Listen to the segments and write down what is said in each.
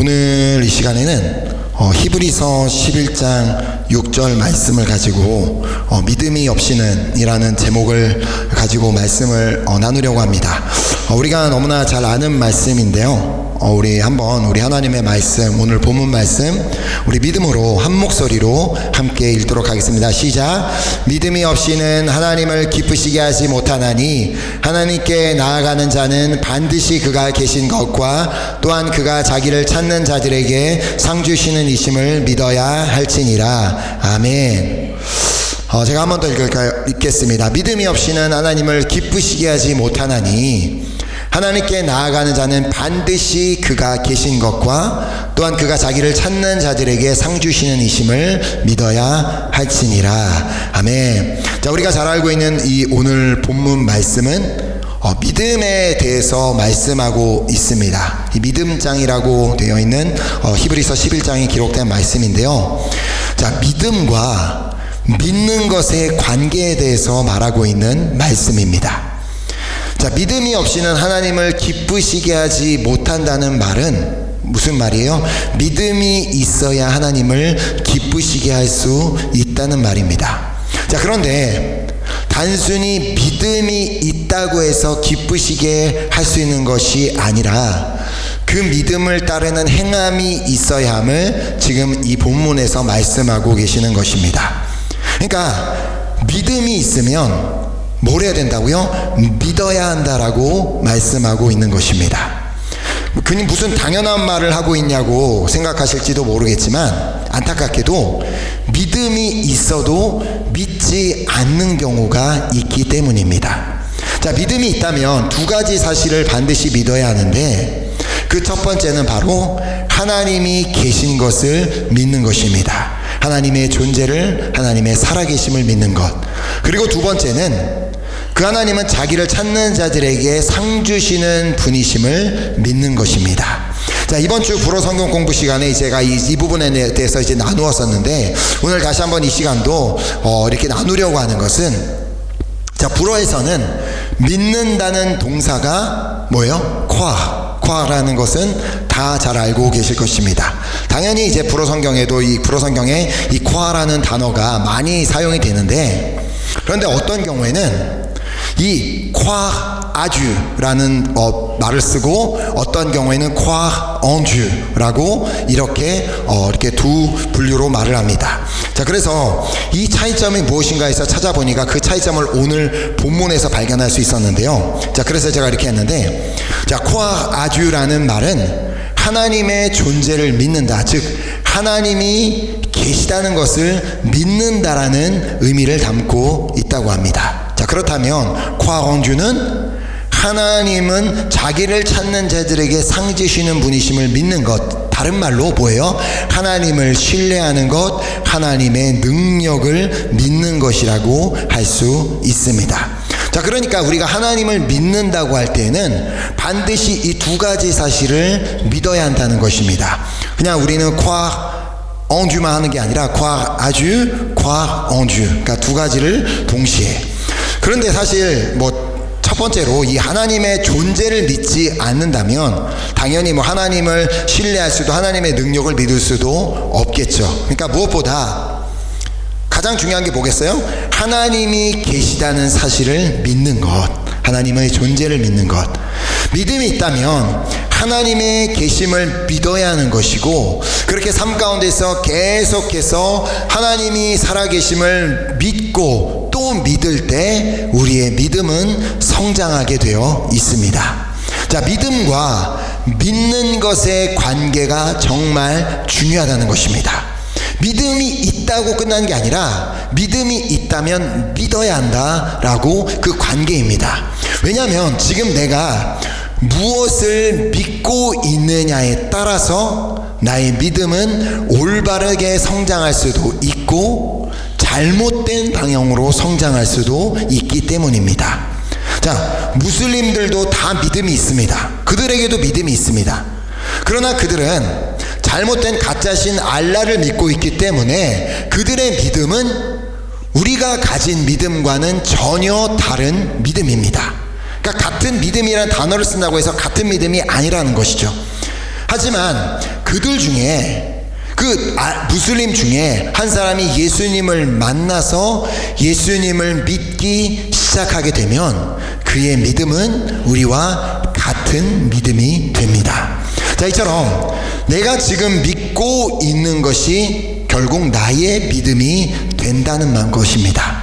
오늘 이 시간에는 어, 히브리서 11장 6절 말씀을 가지고 어, 믿음이 없이는 이라는 제목을 가지고 말씀을 어, 나누려고 합니다. 어, 우리가 너무나 잘 아는 말씀인데요. 어, 우리 한번 우리 하나님의 말씀 오늘 본문 말씀 우리 믿음으로 한 목소리로 함께 읽도록 하겠습니다. 시작. 믿음이 없이는 하나님을 기쁘시게 하지 못하나니 하나님께 나아가는 자는 반드시 그가 계신 것과 또한 그가 자기를 찾는 자들에게 상 주시는 이심을 믿어야 할지니라. 아멘. 어, 제가 한 번 더? 읽겠습니다. 믿음이 없이는 하나님을 기쁘시게 하지 못하나니 하나님께 나아가는 자는 반드시 그가 계신 것과 또한 그가 자기를 찾는 자들에게 상 주시는 이심을 믿어야 할지니라. 아멘. 자, 우리가 잘 알고 있는 이 오늘 본문 말씀은 어, 믿음에 대해서 말씀하고 있습니다. 이 믿음장이라고 되어 있는 어, 히브리서 11장에 기록된 말씀인데요. 자, 믿음과 믿는 것의 관계에 대해서 말하고 있는 말씀입니다. 자, 믿음이 없이는 하나님을 기쁘시게 하지 못한다는 말은 무슨 말이에요? 믿음이 있어야 하나님을 기쁘시게 할 수 있다는 말입니다. 자, 그런데 단순히 믿음이 있다고 해서 기쁘시게 할 수 있는 것이 아니라 그 믿음을 따르는 행함이 있어야 함을 지금 이 본문에서 말씀하고 계시는 것입니다. 그러니까 믿음이 있으면 뭘 해야 된다고요? 믿어야 한다라고 말씀하고 있는 것입니다. 그니 무슨 당연한 말을 하고 있냐고 생각하실지도 모르겠지만 안타깝게도 믿음이 있어도 믿지 않는 경우가 있기 때문입니다. 자, 믿음이 있다면 두 가지 사실을 반드시 믿어야 하는데 그 첫 번째는 바로 하나님이 계신 것을 믿는 것입니다. 하나님의 존재를, 하나님의 살아계심을 믿는 것. 그리고 두 번째는 그 하나님은 자기를 찾는 자들에게 상 주시는 분이심을 믿는 것입니다. 자, 이번 주 불어 성경 공부 시간에 제가 이, 이 부분에 대해서 이제 나누었었는데 오늘 다시 한번 이 시간도 어, 이렇게 나누려고 하는 것은 자, 불어에서는 믿는다는 동사가 뭐예요? 콰. 콰라는 것은 다 잘 알고 계실 것입니다. 당연히 이제 불어 성경에도 이 불어 성경에 이 콰라는 단어가 많이 사용이 되는데 그런데 어떤 경우에는 이 과아주라는 어, 말을 쓰고 어떤 경우에는 과언주라고 이렇게 어, 이렇게 두 분류로 말을 합니다. 자 그래서 이 차이점이 무엇인가 해서 찾아보니까 그 차이점을 오늘 본문에서 발견할 수 있었는데요. 자 그래서 제가 이렇게 했는데 자 과아주라는 말은 하나님의 존재를 믿는다. 즉 하나님이 계시다는 것을 믿는다라는 의미를 담고 있다고 합니다. 자, 그렇다면 과언주는 하나님은 자기를 찾는 자들에게 상 주시는 분이심을 믿는 것. 다른 말로 뭐예요? 하나님을 신뢰하는 것, 하나님의 능력을 믿는 것이라고 할 수 있습니다. 자, 그러니까 우리가 하나님을 믿는다고 할 때는 반드시 이 두 가지 사실을 믿어야 한다는 것입니다. 그냥 우리는 과 엉주만 하는 게 아니라 과 아주 과 엉주. 그러니까 두 가지를 동시에. 그런데 사실 뭐 첫 번째로 이 하나님의 존재를 믿지 않는다면 당연히 뭐 하나님을 신뢰할 수도 하나님의 능력을 믿을 수도 없겠죠. 그러니까 무엇보다 가장 중요한 게 뭐겠어요? 하나님이 계시다는 사실을 믿는 것. 하나님의 존재를 믿는 것. 믿음이 있다면 하나님의 계심을 믿어야 하는 것이고 그렇게 삶 가운데서 계속해서 하나님이 살아계심을 믿고 또 믿을 때 우리의 믿음은 성장하게 되어 있습니다. 자, 믿음과 믿는 것의 관계가 정말 중요하다는 것입니다. 믿음이 있다고 끝난 게 아니라 믿음이 있다면 믿어야 한다라고 그 관계입니다. 왜냐하면 지금 내가 무엇을 믿고 있느냐에 따라서 나의 믿음은 올바르게 성장할 수도 있고 잘못된 방향으로 성장할 수도 있기 때문입니다. 자, 무슬림들도 다 믿음이 있습니다. 그들에게도 믿음이 있습니다. 그러나 그들은 잘못된 가짜신 알라를 믿고 있기 때문에 그들의 믿음은 우리가 가진 믿음과는 전혀 다른 믿음입니다. 그러니까 같은 믿음이라는 단어를 쓴다고 해서 같은 믿음이 아니라는 것이죠. 하지만 그들 중에 그 아, 무슬림 중에 한 사람이 예수님을 만나서 예수님을 믿기 시작하게 되면 그의 믿음은 우리와 같은 믿음이 됩니다. 자, 이처럼 내가 지금 믿고 있는 것이 결국 나의 믿음이 된다는 것입니다.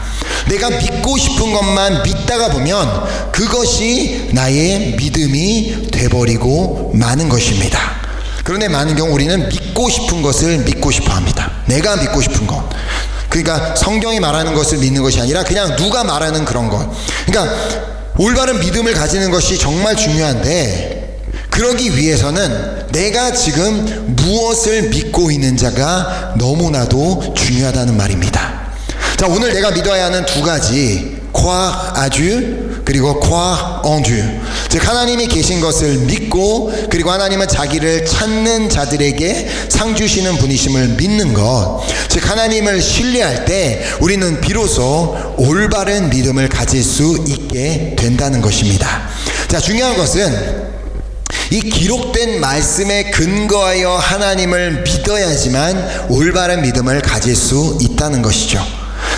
내가 믿고 싶은 것만 믿다가 보면 그것이 나의 믿음이 돼버리고 마는 것입니다. 그런데 많은 경우 우리는 믿고 싶은 것을 믿고 싶어 합니다. 내가 믿고 싶은 것. 그러니까 성경이 말하는 것을 믿는 것이 아니라 그냥 누가 말하는 그런 것. 그러니까 올바른 믿음을 가지는 것이 정말 중요한데 그러기 위해서는 내가 지금 무엇을 믿고 있는 자가 너무나도 중요하다는 말입니다. 자, 오늘 내가 믿어야 하는 두 가지. à Dieu 그리고 croire en Dieu. 즉 하나님이 계신 것을 믿고 그리고 하나님은 자기를 찾는 자들에게 상 주시는 분이심을 믿는 것. 즉 하나님을 신뢰할 때 우리는 비로소 올바른 믿음을 가질 수 있게 된다는 것입니다. 자, 중요한 것은 이 기록된 말씀에 근거하여 하나님을 믿어야지만 올바른 믿음을 가질 수 있다는 것이죠.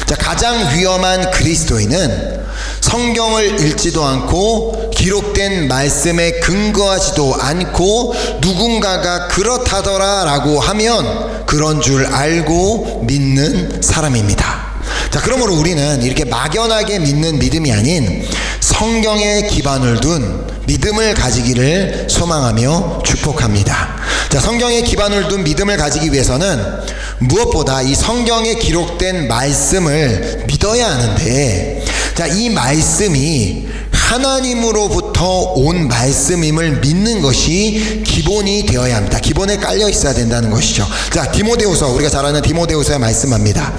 자, 가장 위험한 그리스도인은 성경을 읽지도 않고 기록된 말씀에 근거하지도 않고 누군가가 그렇다더라 라고 하면 그런 줄 알고 믿는 사람입니다. 자, 그러므로 우리는 이렇게 막연하게 믿는 믿음이 아닌 성경에 기반을 둔 믿음을 가지기를 소망하며 축복합니다. 자, 성경에 기반을 둔 믿음을 가지기 위해서는 무엇보다 이 성경에 기록된 말씀을 믿어야 하는데, 자, 이 말씀이 하나님으로부터 온 말씀임을 믿는 것이 기본이 되어야 합니다. 기본에 깔려 있어야 된다는 것이죠. 자, 디모데후서 우리가 잘 아는 디모데후서에 말씀합니다.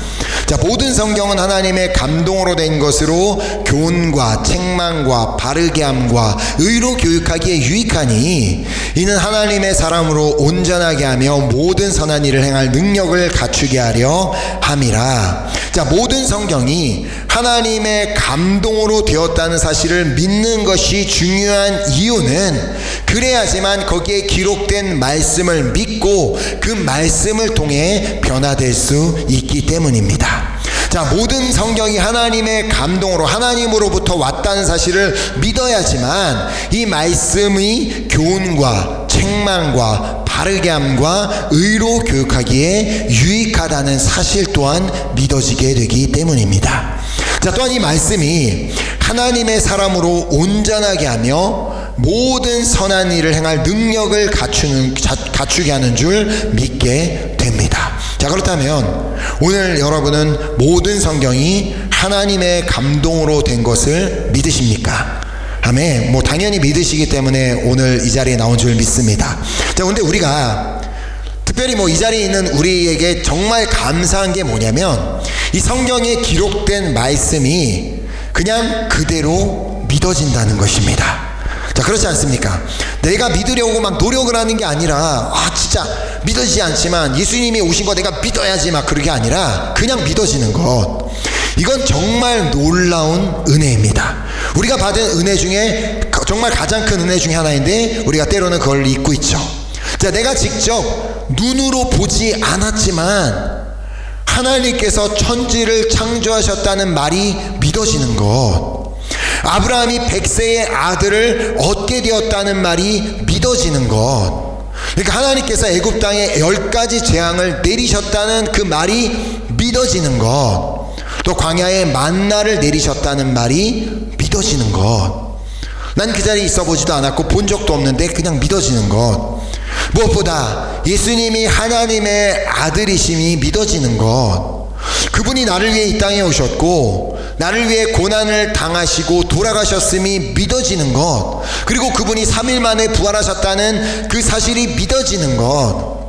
자, 모든 성경은 하나님의 감동으로 된 것으로 교훈과 책망과 바르게 함과 의로 교육하기에 유익하니 이는 하나님의 사람으로 온전하게 하며 모든 선한 일을 행할 능력을 갖추게 하려 함이라. 자, 모든 성경이 하나님의 감동으로 되었다는 사실을 믿는 것이 중요한 이유는 그래야지만 거기에 기록된 말씀을 믿고 그 말씀을 통해 변화될 수 있기 때문입니다. 자, 모든 성경이 하나님의 감동으로 하나님으로부터 왔다는 사실을 믿어야지만 이 말씀이 교훈과 책망과 바르게 함과 의로 교육하기에 유익하다는 사실 또한 믿어지게 되기 때문입니다. 자, 또한 이 말씀이 하나님의 사람으로 온전하게 하며 모든 선한 일을 행할 능력을 갖추는, 갖추게 하는 줄 믿게 됩니다. 자, 그렇다면 오늘 여러분은 모든 성경이 하나님의 감동으로 된 것을 믿으십니까? 아멘. 뭐 당연히 믿으시기 때문에 오늘 이 자리에 나온 줄 믿습니다. 자, 근데 우리가 특별히 뭐 이 자리에 있는 우리에게 정말 감사한 게 뭐냐면 이 성경에 기록된 말씀이 그냥 그대로 믿어진다는 것입니다. 자, 그렇지 않습니까? 내가 믿으려고 막 노력을 하는 게 아니라, 아, 진짜 믿어지지 않지만 예수님이 오신 거 내가 믿어야지 막 그런 게 아니라 그냥 믿어지는 것. 이건 정말 놀라운 은혜입니다. 우리가 받은 은혜 중에 정말 가장 큰 은혜 중에 하나인데 우리가 때로는 그걸 잊고 있죠. 자, 내가 직접 눈으로 보지 않았지만 하나님께서 천지를 창조하셨다는 말이 믿어지는 것. 아브라함이 백세의 아들을 얻게 되었다는 말이 믿어지는 것. 그러니까 하나님께서 애굽 땅에 열 가지 재앙을 내리셨다는 그 말이 믿어지는 것. 또 광야에 만나를 내리셨다는 말이 믿어지는 것. 난 그 자리에 있어 보지도 않았고 본 적도 없는데 그냥 믿어지는 것. 무엇보다 예수님이 하나님의 아들이심이 믿어지는 것. 그분이 나를 위해 이 땅에 오셨고 나를 위해 고난을 당하시고 돌아가셨음이 믿어지는 것. 그리고 그분이 3일 만에 부활하셨다는 그 사실이 믿어지는 것.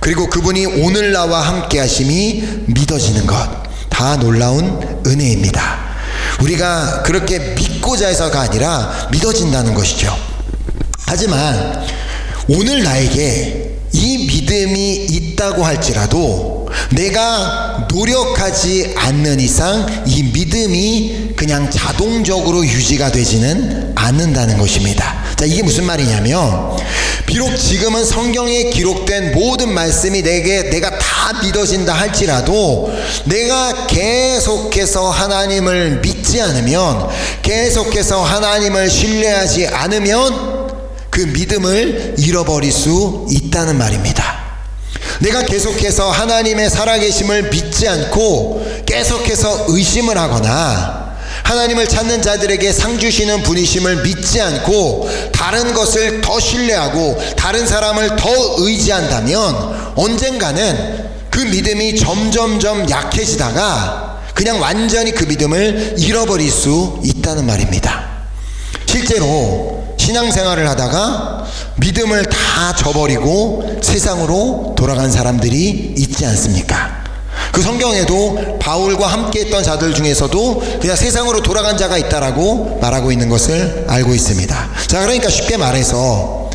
그리고 그분이 오늘 나와 함께 하심이 믿어지는 것. 다 놀라운 은혜입니다. 우리가 그렇게 믿고자 해서가 아니라 믿어진다는 것이죠. 하지만 오늘 나에게 이 믿음이 있다고 할지라도 내가 노력하지 않는 이상 이 믿음이 그냥 자동적으로 유지가 되지는 않는다는 것입니다. 자, 이게 무슨 말이냐면, 비록 지금은 성경에 기록된 모든 말씀이 내게, 내가 다 믿어진다 할지라도, 내가 계속해서 하나님을 믿지 않으면, 계속해서 하나님을 신뢰하지 않으면, 그 믿음을 잃어버릴 수 있다는 말입니다. 내가 계속해서 하나님의 살아계심을 믿지 않고 계속해서 의심을 하거나 하나님을 찾는 자들에게 상 주시는 분이심을 믿지 않고 다른 것을 더 신뢰하고 다른 사람을 더 의지한다면 언젠가는 그 믿음이 점점점 약해지다가 그냥 완전히 그 믿음을 잃어버릴 수 있다는 말입니다. 실제로 신앙생활을 하다가 믿음을 다 저버리고 세상으로 돌아간 사람들이 있지 않습니까? 그 성경에도 바울과 함께 했던 자들 중에서도 그냥 세상으로 돌아간 자가 있다라고 말하고 있는 것을 알고 있습니다. 자, 그러니까 쉽게 말해서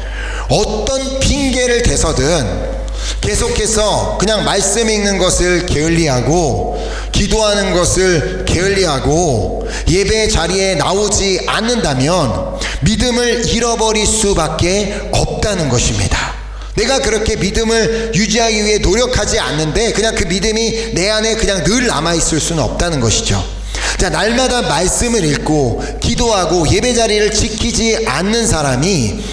어떤 핑계를 대서든 계속해서 그냥 말씀 읽는 것을 게을리하고 기도하는 것을 게을리하고 예배 자리에 나오지 않는다면 믿음을 잃어버릴 수밖에 없다는 것입니다. 내가 그렇게 믿음을 유지하기 위해 노력하지 않는데 그냥 그 믿음이 내 안에 그냥 늘 남아있을 수는 없다는 것이죠. 자, 날마다 말씀을 읽고 기도하고 예배 자리를 지키지 않는 사람이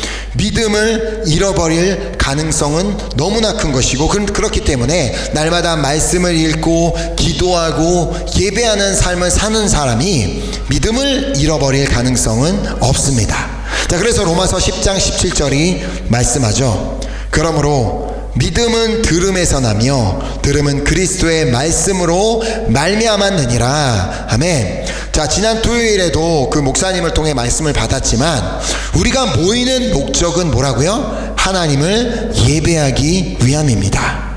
믿음을 잃어버릴 가능성은 너무나 큰 것이고 그렇기 때문에 날마다 말씀을 읽고 기도하고 예배하는 삶을 사는 사람이 믿음을 잃어버릴 가능성은 없습니다. 자, 그래서 로마서 10장 17절이 말씀하죠. 그러므로 믿음은 들음에서 나며 들음은 그리스도의 말씀으로 말미암았느니라 아멘. 자 지난 토요일에도 그 목사님을 통해 말씀을 받았지만 우리가 모이는 목적은 뭐라고요? 하나님을 예배하기 위함입니다.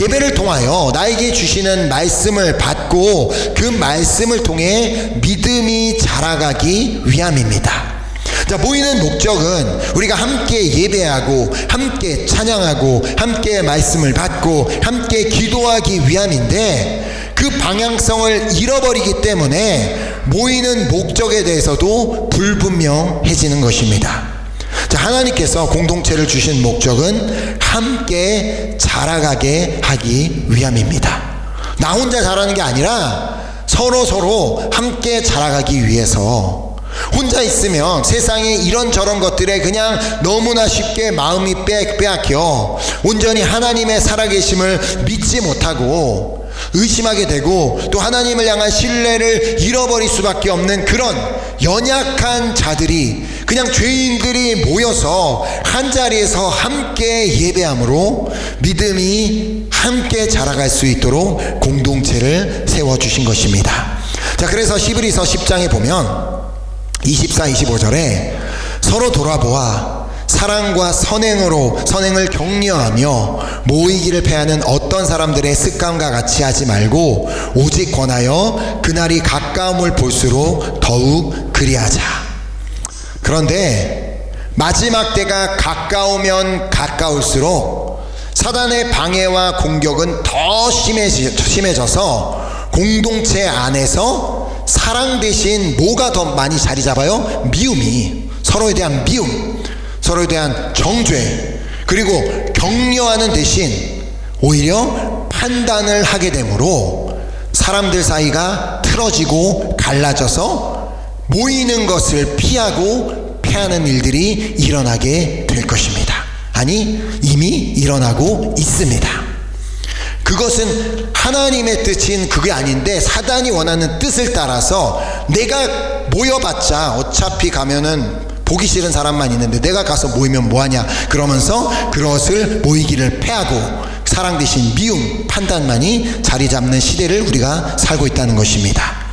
예배를 통하여 나에게 주시는 말씀을 받고 그 말씀을 통해 믿음이 자라가기 위함입니다. 자, 모이는 목적은 우리가 함께 예배하고, 함께 찬양하고, 함께 말씀을 받고, 함께 기도하기 위함인데, 그 방향성을 잃어버리기 때문에 모이는 목적에 대해서도 불분명해지는 것입니다. 자, 하나님께서 공동체를 주신 목적은 함께 자라가게 하기 위함입니다. 나 혼자 자라는 게 아니라 서로 서로 함께 자라가기 위해서 혼자 있으면 세상에 이런저런 것들에 그냥 너무나 쉽게 마음이 빼앗겨 온전히 하나님의 살아계심을 믿지 못하고 의심하게 되고 또 하나님을 향한 신뢰를 잃어버릴 수밖에 없는 그런 연약한 자들이 그냥 죄인들이 모여서 한 자리에서 함께 예배함으로 믿음이 함께 자라갈 수 있도록 공동체를 세워 주신 것입니다. 자, 그래서 히브리서 10장에 보면 24, 25절에 서로 돌아보아 사랑과 선행으로 선행을 격려하며 모이기를 패하는 어떤 사람들의 습관과 같이 하지 말고 오직 권하여 그날이 가까움을 볼수록 더욱 그리하자. 그런데 마지막 때가 가까우면 가까울수록 사단의 방해와 공격은 더 심해져서 공동체 안에서 사랑 대신 뭐가 더 많이 자리 잡아요? 미움이 서로에 대한 미움, 서로에 대한 정죄, 그리고 격려하는 대신 오히려 판단을 하게 되므로 사람들 사이가 틀어지고 갈라져서 모이는 것을 피하고 패하는 일들이 일어나게 될 것입니다. 아니, 이미 일어나고 있습니다. 그것은 하나님의 뜻인 그게 아닌데 사단이 원하는 뜻을 따라서 내가 모여봤자 어차피 가면은 보기 싫은 사람만 있는데 내가 가서 모이면 뭐하냐 그러면서 그것을 모이기를 패하고 사랑 대신 미움 판단만이 자리 잡는 시대를 우리가 살고 있다는 것입니다.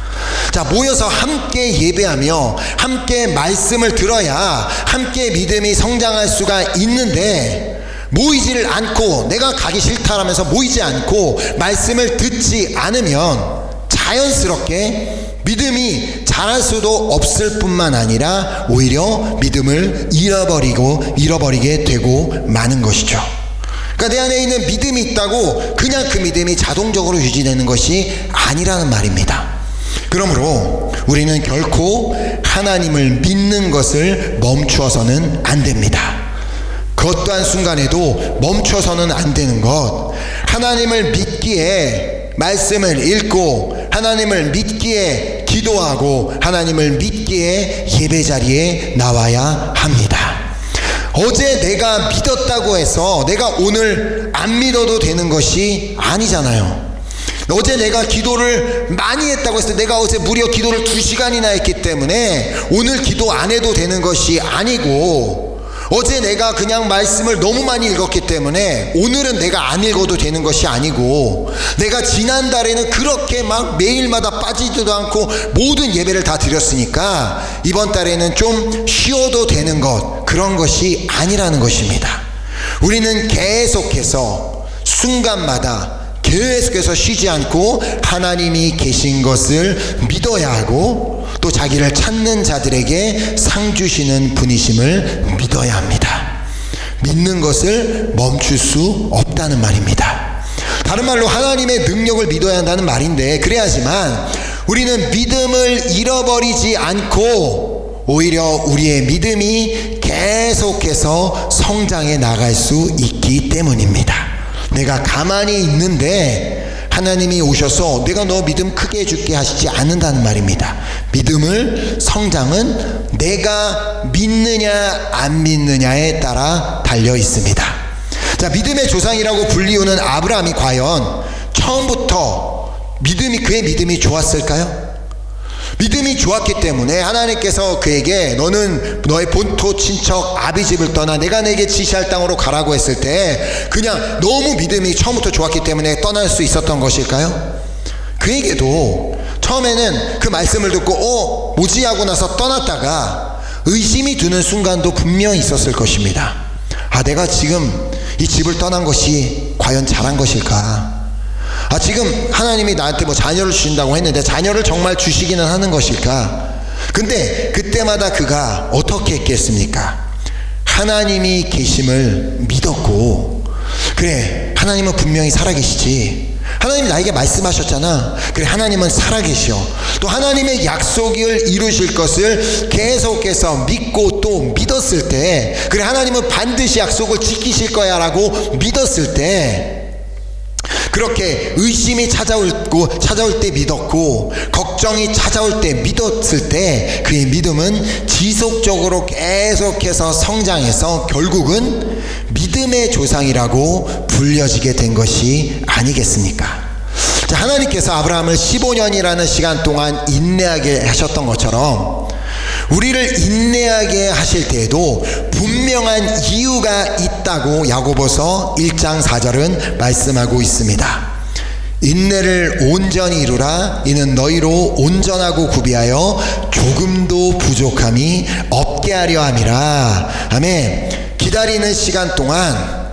자, 모여서 함께 예배하며 함께 말씀을 들어야 함께 믿음이 성장할 수가 있는데 모이지를 않고 내가 가기 싫다라면서 모이지 않고 말씀을 듣지 않으면 자연스럽게 믿음이 자랄 수도 없을 뿐만 아니라 오히려 믿음을 잃어버리고 잃어버리게 되고 마는 것이죠. 그러니까 내 안에 있는 믿음이 있다고 그냥 그 믿음이 자동적으로 유지되는 것이 아니라는 말입니다. 그러므로 우리는 결코 하나님을 믿는 것을 멈추어서는 안 됩니다. 그 어떠한 순간에도 멈춰서는 안 되는 것. 하나님을 믿기에 말씀을 읽고 하나님을 믿기에 기도하고 하나님을 믿기에 예배 자리에 나와야 합니다. 어제 내가 믿었다고 해서 내가 오늘 안 믿어도 되는 것이 아니잖아요. 어제 내가 기도를 많이 했다고 해서 내가 어제 무려 기도를 두 시간이나 했기 때문에 오늘 기도 안 해도 되는 것이 아니고 어제 내가 그냥 말씀을 너무 많이 읽었기 때문에 오늘은 내가 안 읽어도 되는 것이 아니고 내가 지난달에는 그렇게 막 매일마다 빠지지도 않고 모든 예배를 다 드렸으니까 이번 달에는 좀 쉬어도 되는 것 그런 것이 아니라는 것입니다. 우리는 계속해서 순간마다 계속해서 쉬지 않고 하나님이 계신 것을 믿어야 하고 또 자기를 찾는 자들에게 상 주시는 분이심을 믿어야 합니다. 믿는 것을 멈출 수 없다는 말입니다. 다른 말로 하나님의 능력을 믿어야 한다는 말인데 그래야지만 우리는 믿음을 잃어버리지 않고 오히려 우리의 믿음이 계속해서 성장해 나갈 수 있기 때문입니다. 내가 가만히 있는데 하나님이 오셔서 내가 너 믿음 크게 해줄게 하시지 않는다는 말입니다. 믿음을 성장은 내가 믿느냐 안 믿느냐에 따라 달려 있습니다. 자, 믿음의 조상이라고 불리우는 아브라함이 과연 처음부터 믿음이 그의 믿음이 좋았을까요? 믿음이 좋았기 때문에 하나님께서 그에게 너는 너의 본토 친척 아비 집을 떠나 내가 내게 지시할 땅으로 가라고 했을 때 그냥 너무 믿음이 처음부터 좋았기 때문에 떠날 수 있었던 것일까요? 그에게도 처음에는 그 말씀을 듣고 어 뭐지 하고 나서 떠났다가 의심이 드는 순간도 분명히 있었을 것입니다. 아 내가 지금 이 집을 떠난 것이 과연 잘한 것일까? 아, 지금 하나님이 나한테 뭐 자녀를 주신다고 했는데 자녀를 정말 주시기는 하는 것일까? 근데 그때마다 그가 어떻게 했겠습니까? 하나님이 계심을 믿었고, 그래, 하나님은 분명히 살아계시지. 하나님 나에게 말씀하셨잖아. 그래, 하나님은 살아계셔. 또 하나님의 약속을 이루실 것을 계속해서 믿고 또 믿었을 때, 그래, 하나님은 반드시 약속을 지키실 거야 라고 믿었을 때, 그렇게 의심이 찾아올, 찾아올 때 믿었고, 걱정이 찾아올 때 믿었을 때, 그의 믿음은 지속적으로 계속해서 성장해서 결국은 믿음의 조상이라고 불려지게 된 것이 아니겠습니까? 자, 하나님께서 아브라함을 15년이라는 시간 동안 인내하게 하셨던 것처럼, 우리를 인내하게 하실 때에도 분명한 이유가 있다고 야고보서 1장 4절은 말씀하고 있습니다. 인내를 온전히 이루라 이는 너희로 온전하고 구비하여 조금도 부족함이 없게 하려 함이라. 아멘. 기다리는 시간 동안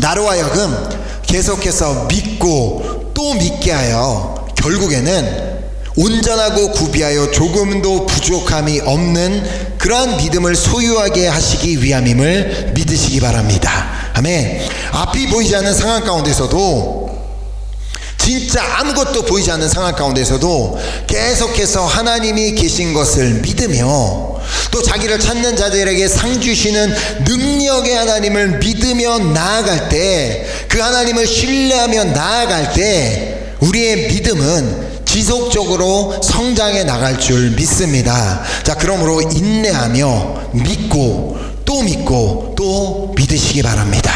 나로 하여금 계속해서 믿고 또 믿게 하여 결국에는 온전하고 구비하여 조금도 부족함이 없는 그러한 믿음을 소유하게 하시기 위함임을 믿으시기 바랍니다. 아멘. 앞이 보이지 않는 상황 가운데서도 진짜 아무것도 보이지 않는 상황 가운데서도 계속해서 하나님이 계신 것을 믿으며 또 자기를 찾는 자들에게 상 주시는 능력의 하나님을 믿으며 나아갈 때 그 하나님을 신뢰하며 나아갈 때 우리의 믿음은 지속적으로 성장해 나갈 줄 믿습니다. 자, 그러므로 인내하며 믿고 또 믿고 또 믿으시기 바랍니다.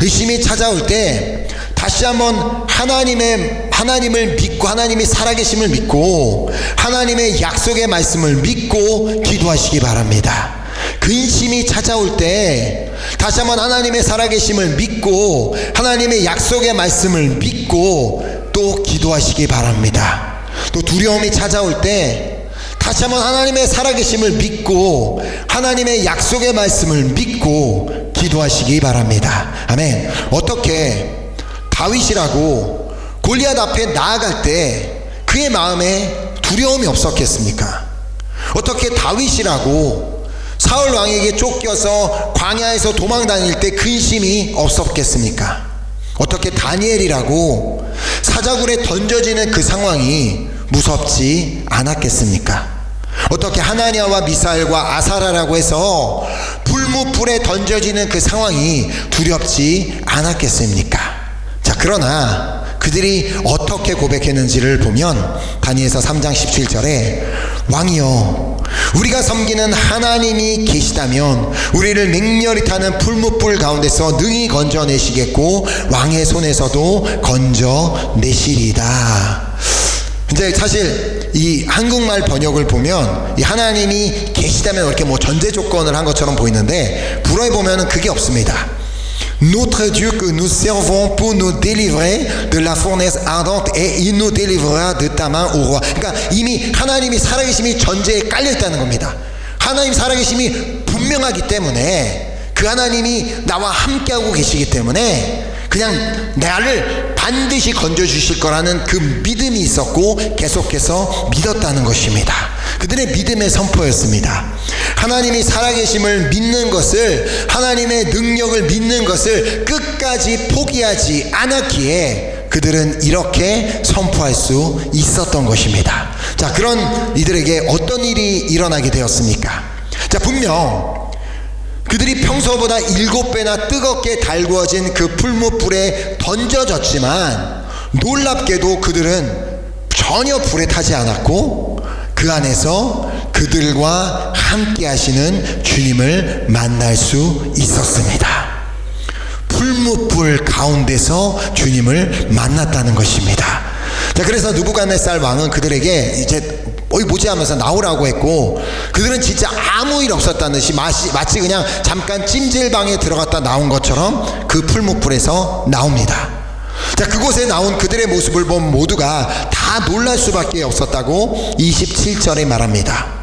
의심이 찾아올 때 다시 한번 하나님의 하나님을 믿고 하나님이 살아계심을 믿고 하나님의 약속의 말씀을 믿고 기도하시기 바랍니다. 근심이 찾아올 때 다시 한번 하나님의 살아계심을 믿고 하나님의 약속의 말씀을 믿고 또 기도하시기 바랍니다. 또 두려움이 찾아올 때 다시 한번 하나님의 살아계심을 믿고 하나님의 약속의 말씀을 믿고 기도하시기 바랍니다. 아멘. 어떻게 다윗이라고 골리앗 앞에 나아갈 때 그의 마음에 두려움이 없었겠습니까? 어떻게 다윗이라고 사울 왕에게 쫓겨서 광야에서 도망 다닐 때 근심이 없었겠습니까? 어떻게 다니엘이라고 사자굴에 던져지는 그 상황이 무섭지 않았겠습니까? 어떻게 하나냐와 미사일과 아사라라고 해서 불무불에 던져지는 그 상황이 두렵지 않았겠습니까? 자, 그러나 그들이 어떻게 고백했는지를 보면 다니에서 3장 17절에 왕이여 우리가 섬기는 하나님이 계시다면 우리를 맹렬히 타는 풀무불 가운데서 능히 건져내시겠고 왕의 손에서도 건져내시리다. 이제 사실 이 한국말 번역을 보면 이 하나님이 계시다면 이렇게 뭐 전제 조건을 한 것처럼 보이는데 불어에 보면은 그게 없습니다. Notre Dieu que nous servons pour nous délivrer de la fournaise ardente et il nous délivrera de ta main au roi. 그러니까 이미 하나님이 살아계심이 전제에 깔려 있다는 겁니다. 하나님 살아계심이 분명하기 때문에 그 하나님이 나와 함께하고 계시기 때문에 그냥 나를 반드시 건져주실 거라는 그 믿음이 있었고 계속해서 믿었다는 것입니다. 그들의 믿음의 선포였습니다. 하나님이 살아계심을 믿는 것을, 하나님의 능력을 믿는 것을 끝까지 포기하지 않았기에 그들은 이렇게 선포할 수 있었던 것입니다. 자, 그런 이들에게 어떤 일이 일어나게 되었습니까? 자, 분명 그들이 평소보다 일곱 배나 뜨겁게 달구어진 그 풀무불에 던져졌지만 놀랍게도 그들은 전혀 불에 타지 않았고 그 안에서 그들과 함께 하시는 주님을 만날 수 있었습니다. 풀무불 가운데서 주님을 만났다는 것입니다. 자, 그래서 누부갓네살 왕은 그들에게 이제 어이 뭐지 하면서 나오라고 했고 그들은 진짜 아무 일 없었다는 듯이 마치, 마치 그냥 잠깐 찜질방에 들어갔다 나온 것처럼 그 풀무불에서 나옵니다. 자, 그곳에 나온 그들의 모습을 본 모두가 다 놀랄 수밖에 없었다고 27절에 말합니다.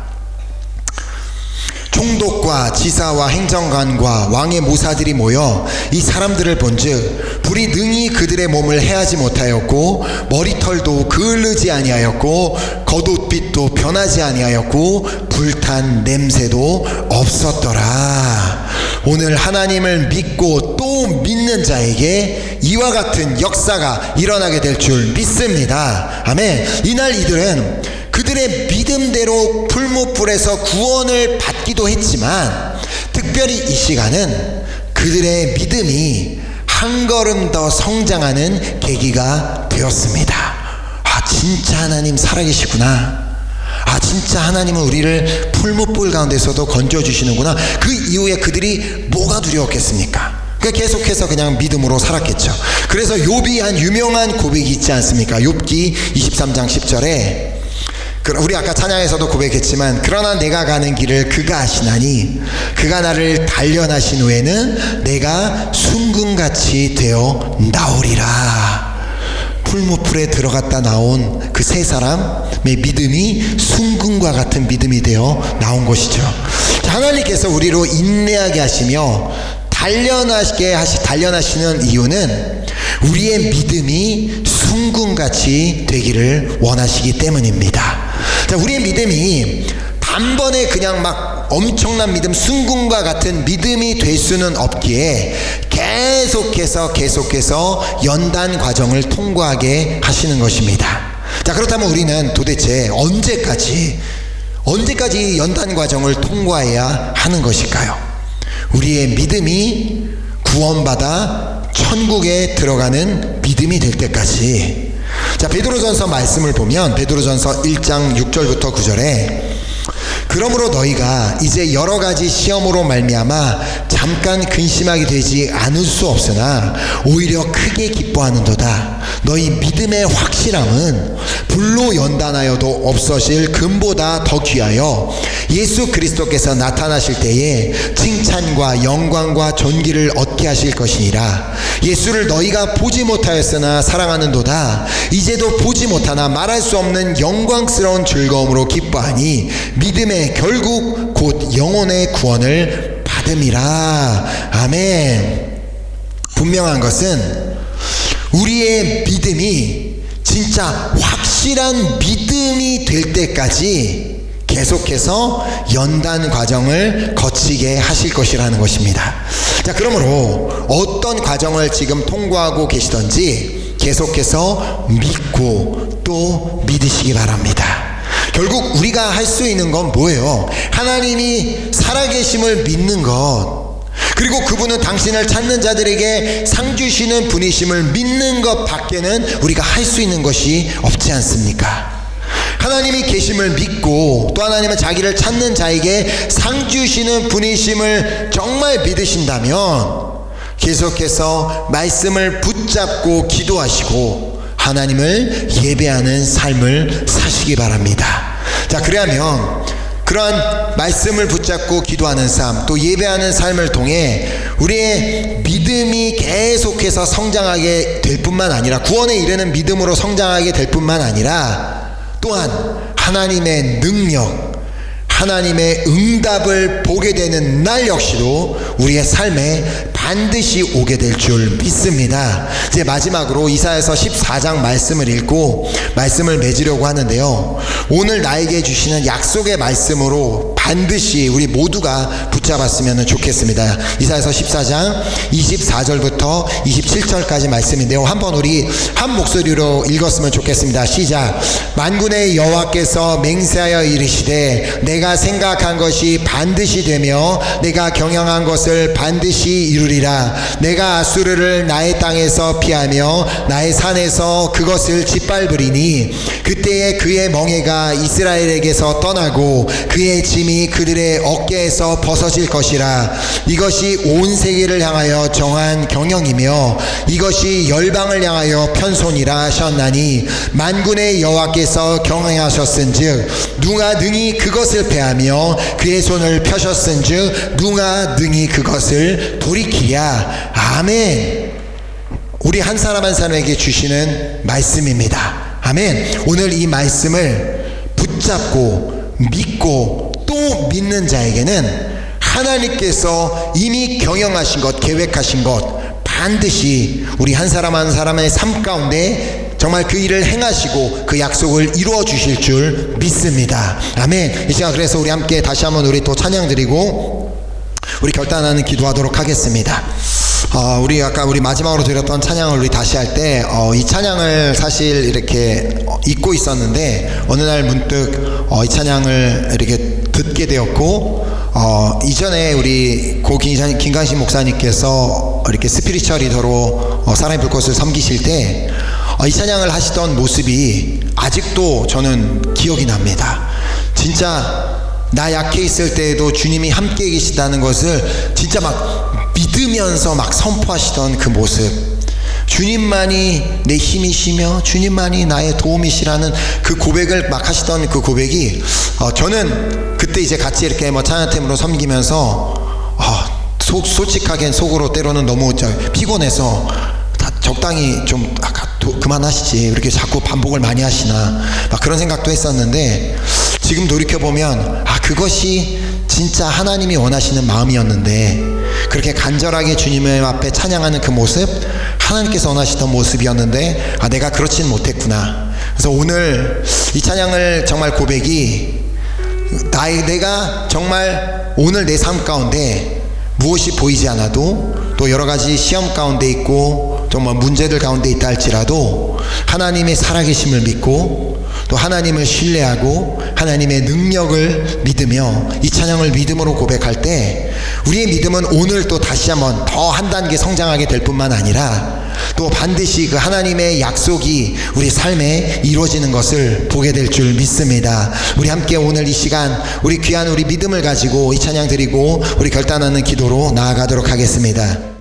총독과 지사와 행정관과 왕의 모사들이 모여 이 사람들을 본즉 불이 능히 그들의 몸을 해하지 못하였고 머리털도 그을르지 아니하였고 겉옷빛도 변하지 아니하였고 불탄 냄새도 없었더라. 오늘 하나님을 믿고 또 믿는 자에게 이와 같은 역사가 일어나게 될 줄 믿습니다. 아멘. 이날 이들은 그들의 믿음대로 풀무불에서 구원을 받기도 했지만 특별히 이 시간은 그들의 믿음이 한 걸음 더 성장하는 계기가 되었습니다. 아, 진짜 하나님 살아계시구나. 아, 진짜 하나님은 우리를 풀무불 가운데서도 건져주시는구나. 그 이후에 그들이 뭐가 두려웠겠습니까? 그 계속해서 그냥 믿음으로 살았겠죠. 그래서 욥이 한 유명한 고백이 있지 않습니까? 욥기 23장 10절에 우리 아까 찬양에서도 고백했지만 그러나 내가 가는 길을 그가 아시나니 그가 나를 단련하신 후에는 내가 순금같이 되어 나오리라 풀무풀에 들어갔다 나온 그 세 사람의 믿음이 순금과 같은 믿음이 되어 나온 것이죠 하나님께서 우리로 인내하게 하시며 단련하게 하시 단련하시는 이유는 우리의 믿음이 순금같이 되기를 원하시기 때문입니다. 자, 우리의 믿음이 단번에 그냥 막 엄청난 믿음, 순금과 같은 믿음이 될 수는 없기에 계속해서 계속해서 연단 과정을 통과하게 하시는 것입니다. 자, 그렇다면 우리는 도대체 언제까지, 언제까지 연단 과정을 통과해야 하는 것일까요? 우리의 믿음이 구원받아 천국에 들어가는 믿음이 될 때까지 자, 베드로전서 말씀을 보면 베드로전서 1장 6절부터 9절에 그러므로 너희가 이제 여러 가지 시험으로 말미암아 잠깐 근심하게 되지 않을 수 없으나 오히려 크게 기뻐하는도다. 너희 믿음의 확실함은 불로 연단하여도 없어질 금보다 더 귀하여 예수 그리스도께서 나타나실 때에 칭찬과 영광과 존귀를 얻게 하실 것이니라. 예수를 너희가 보지 못하였으나 사랑하는도다. 이제도 보지 못하나 말할 수 없는 영광스러운 즐거움으로 기뻐하니 믿음의 결국 곧 영혼의 구원을 받음이라. 아멘. 분명한 것은 우리의 믿음이 진짜 확실한 믿음이 될 때까지 계속해서 연단 과정을 거치게 하실 것이라는 것입니다. 자, 그러므로 어떤 과정을 지금 통과하고 계시던지 계속해서 믿고 또 믿으시기 바랍니다. 결국 우리가 할 수 있는 건 뭐예요? 하나님이 살아계심을 믿는 것. 그리고 그분은 당신을 찾는 자들에게 상 주시는 분이심을 믿는 것 밖에는 우리가 할 수 있는 것이 없지 않습니까? 하나님이 계심을 믿고 또 하나님은 자기를 찾는 자에게 상 주시는 분이심을 정말 믿으신다면 계속해서 말씀을 붙잡고 기도하시고 하나님을 예배하는 삶을 사시기 바랍니다. 자, 그러면 그러한 말씀을 붙잡고 기도하는 삶, 또 예배하는 삶을 통해 우리의 믿음이 계속해서 성장하게 될 뿐만 아니라 구원에 이르는 믿음으로 성장하게 될 뿐만 아니라 또한 하나님의 능력, 하나님의 응답을 보게 되는 날 역시도 우리의 삶에 반드시 오게 될 줄 믿습니다. 이제 마지막으로 이사에서 14장 말씀을 읽고 말씀을 맺으려고 하는데요. 오늘 나에게 주시는 약속의 말씀으로 반드시 우리 모두가 붙잡았으면 좋겠습니다. 이사에서 14장 24절부터 27절까지 말씀인데요. 한번 우리 한 목소리로 읽었으면 좋겠습니다. 시작. 만군의 여호와께서 맹세하여 이르시되 내가 생각한 것이 반드시 되며 내가 경영한 것을 반드시 이루 리라. 내가 아수르를 나의 땅에서 피하며 나의 산에서 그것을 짓밟으리니 그때에 그의 멍에가 이스라엘에게서 떠나고 그의 짐이 그들의 어깨에서 벗어질 것이라. 이것이 온 세계를 향하여 정한 경영이며 이것이 열방을 향하여 편손이라 하셨나니 만군의 여호와께서 경영하셨은즉 누가 능히 그것을 패하며 그의 손을 펴셨은즉 누가 능히 그것을 돌이키 랴 아멘 우리 한 사람 한 사람에게 주시는 말씀입니다 아멘 오늘 이 말씀을 붙잡고 믿고 또 믿는 자에게는 하나님께서 이미 경영하신 것 계획하신 것 반드시 우리 한 사람 한 사람의 삶 가운데 정말 그 일을 행하시고 그 약속을 이루어 주실 줄 믿습니다. 아멘. 이 시간 그래서 우리 함께 다시 한번 우리 또 찬양 드리고 우리 결단하는 기도하도록 하겠습니다. 어, 우리 아까 우리 마지막으로 드렸던 찬양을 우리 다시 할때 어, 이 찬양을 사실 이렇게 어, 잊고 있었는데 어느 날 문득 어, 이 찬양을 이렇게 듣게 되었고 어, 이전에 우리 고 김- 김강신 목사님께서 이렇게 스피리처 리더로 어, 사랑의 불꽃을 섬기실 때 어, 이 찬양을 하시던 모습이 아직도 저는 기억이 납니다. 진짜 나 약해 있을 때에도 주님이 함께 계시다는 것을 진짜 막 믿으면서 막 선포하시던 그 모습. 주님만이 내 힘이시며 주님만이 나의 도움이시라는 그 고백을 막 하시던 그 고백이 어, 저는 그때 이제 같이 이렇게 뭐 찬양팀으로 섬기면서 어, 속, 솔직하게 속으로 때로는 너무 저 피곤해서 다 적당히 좀 아까 도- 그만하시지 이렇게 자꾸 반복을 많이 하시나 막 그런 생각도 했었는데 지금 돌이켜 보면 아 그것이 진짜 하나님이 원하시는 마음이었는데 그렇게 간절하게 주님의 앞에 찬양하는 그 모습 하나님께서 원하시던 모습이었는데 아 내가 그렇진 못했구나. 그래서 오늘 이 찬양을 정말 고백이 나의 내가 정말 오늘 내 삶 가운데 무엇이 보이지 않아도 또 여러 가지 시험 가운데 있고 정말 문제들 가운데 있다 할지라도 하나님의 살아계심을 믿고 또 하나님을 신뢰하고 하나님의 능력을 믿으며 이 찬양을 믿음으로 고백할 때 우리의 믿음은 오늘 또 다시 한번 더 한 단계 성장하게 될 뿐만 아니라 또 반드시 그 하나님의 약속이 우리 삶에 이루어지는 것을 보게 될 줄 믿습니다. 우리 함께 오늘 이 시간 우리 귀한 우리 믿음을 가지고 이 찬양 드리고 우리 결단하는 기도로 나아가도록 하겠습니다.